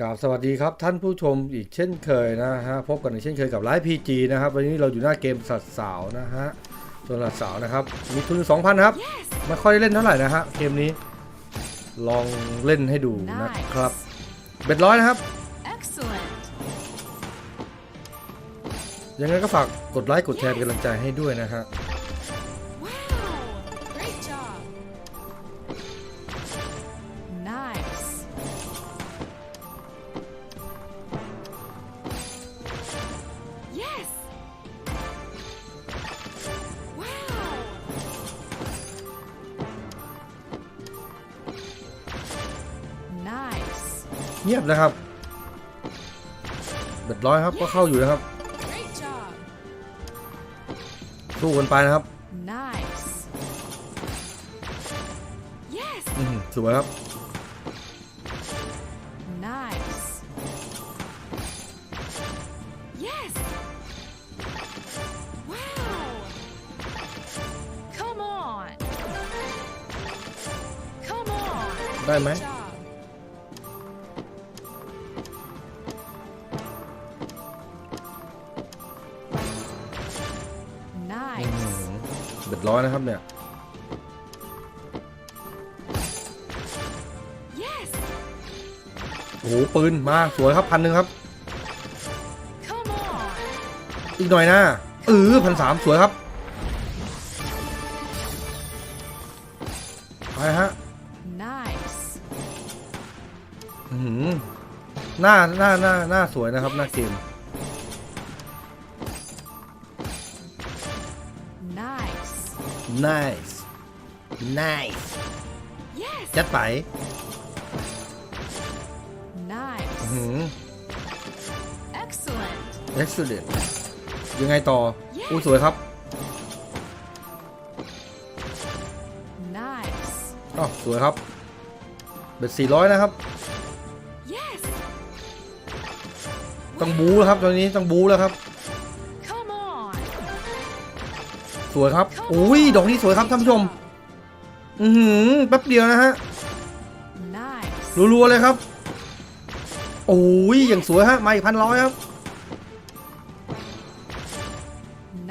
กราบสวัสดีครับท่านผู้ชมอีกเช่นเคยนะฮะพบกันอีกเช่นเคยกับไลฟ์พีจีนะครับ วันนี้เราอยู่หน้าเกมสัตว์สาวนะฮะส่วนสัตว์สาวนะครับ มีทุน 2,000นะครับ ไม่ค่อยได้เล่นเท่าไหร่นะฮะเกมนี้ ลองเล่นให้ดูนะครับเบ็ดร้อยนะครับ Excellent. ยังไงก็ฝากกดไลค์กดแชร์เป็นกำลังใจให้ด้วยนะฮะ เงียบนะครับเบ็ดร้อยครับก็เข้าอยู่นะครับ Great job. สู้กันไปนะครับ Nice. Yes. อืมสวยครับ Nice. Yes. Wow. Come on. Come on. ได้ไหม เบ็ดร้อยนะครับเนี่ย Yes. โอ้โหปืนมาสวยครับพันหนึ่งครับ Come on. อีกหน่อยนะเออพันสามสวยครับ ไปฮะ Nice. อื้อหือหน้าหน้าหน้าหน้าสวยนะครับ หน้าเกม Nice. Nice nice Yes. จัดไป Nice. อื้อหือ Excellent. excellent ยังไงต่อ อู้สวยครับ Nice. อ้าวสวยครับ เบ็ดสี่ร้อยนะครับ Yes. ต้องบูแล้วครับตอนนี้ต้องบูแล้วครับ สวยครับอุ้ยดอกนี้สวยครับท่านผู้ชม อือหือแป๊บเดียวนะฮะ Nice. รัวๆเลยครับโอ้ยอย่างสวยฮะมาอีกพันร้อยครับ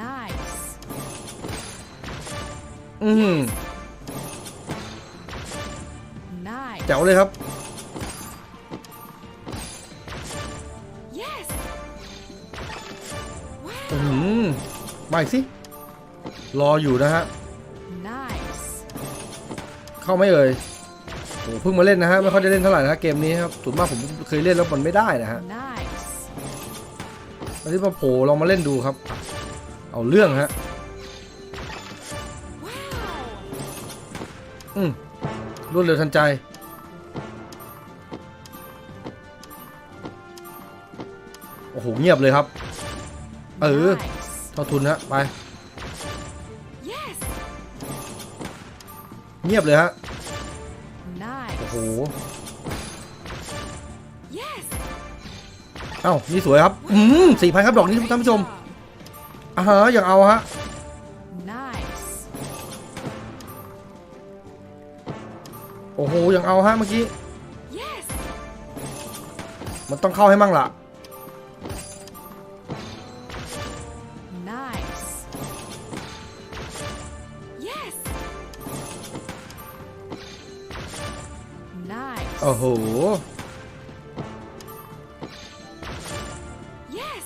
Nice. อือหือ Nice. แจ๋วเลยครับ Yes. อือ Wow. หือมาอีกสิ รออยู่นะฮะ Nice. เข้าไหม่เอ่ยโอ้เพิ่งมาเล่นนะฮะ ไม่ค่อยได้เล่นเท่าไหร่นะฮะเกมนี้ครับส่วนมากผมเคยเล่นแล้วมันไม่ได้นะฮะ Nice. วันนี้มาโผล่ลองมาเล่นดูครับ เอาเรื่องฮะ Wow. อืมรวดเร็วทันใจ โอ้โห เงียบเลยครับ เออ Nice. เท่าทุนฮะ ไป เงียบเลยฮะ Nice. โอ้โห Yes. เอ้า นี่สวยครับ อืมสี่พันครับดอกนี้ท่านผู้ชมอ่าฮะอย่างเอาฮะ Nice. โอ้โหอย่างเอาฮะเมื่อกี้ Yes. มันต้องเข้าให้มั่งล่ะ โอ้โห Yes.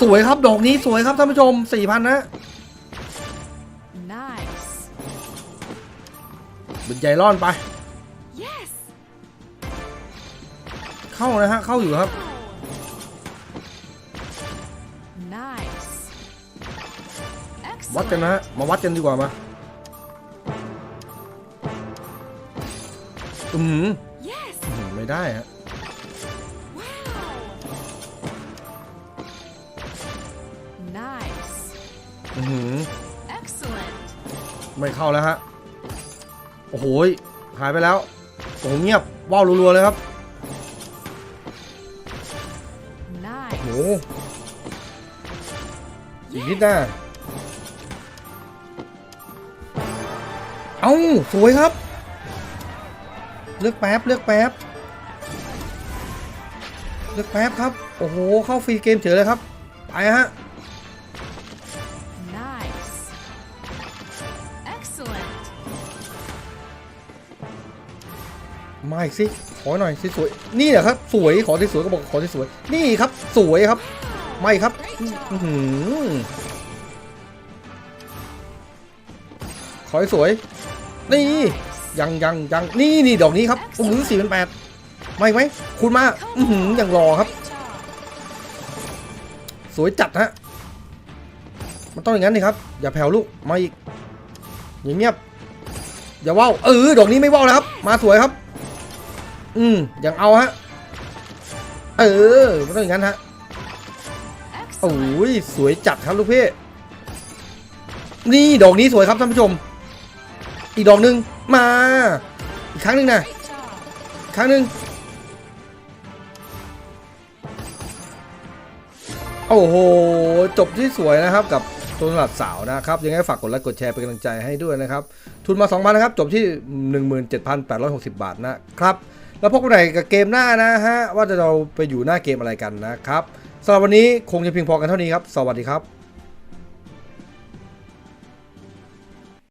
สวยครับ ดอกนี้สวยครับท่านผู้ชมสี่พันนะ Nice. เป็นใจร่อนไป Yes. เข้านะฮะ เข้าอยู่ครับ Nice. วัดกันนะฮะ มาวัดกันดีกว่ามา อือหือ Yes. อื้อหือไม่ได้ฮะ Wow. Nice. อือหือ Excellent. ไม่เข้าแล้วฮะ โอ้โหยหายไปแล้วโอ้โหเงียบว้าวรัวๆเลยครับ Nice. โอ้โหอีกนิดนะเอ้า สวยครับ เลือกแป๊บเลือกแป๊บเลือกแป๊บครับ โอ้โห เข้าฟรีเกมเฉยเลยครับ ไปฮะ Nice. Excellent. มาอีกสิขอหน่อยสวยๆนี่แหละครับ สวยขอสวยๆก็บอกขอสวยๆนี่ครับ สวยครับ ไม่ครับอื้อหือขอให้สวย นี่ ยังยังยังนี่นี่ดอกนี้ครับโอ้โหสี่เป็นแปดไม่ไหมคุณมาอือหือยังรอครับ สวยจัดฮะมันต้องอย่างนั้นนี่ครับ อย่าแผ่วลูกมาอีกอย่างเงียบอย่าว่าวเออดอกนี้ไม่ว่าวแล้วครับ มาสวยครับ อืมอย่างเอาฮะเออมันต้องอย่างนั้นฮะโอ้ยสวยจัดครับลูกพี่นี่ดอกนี้สวยครับท่านผู้ชม อีกดอกหนึ่ง มา อีกครั้งหนึ่งนะครั้งหนึ่งโอ้โห จบที่สวยนะครับกับตัวสลัดสาวนะครับ ยังไงฝากกดไลค์กดแชร์เป็นกำลังใจให้ด้วยนะครับ ทุนมา 2,000 นะครับ จบที่ 17,860 บาทนะครับ แล้วพบกันใหม่กับเกมหน้านะฮะ ว่าจะเราไปอยู่หน้าเกมอะไรกันนะครับสำหรับวันนี้คงจะเพียงพอกันเท่านี้ครับ สวัสดีครับ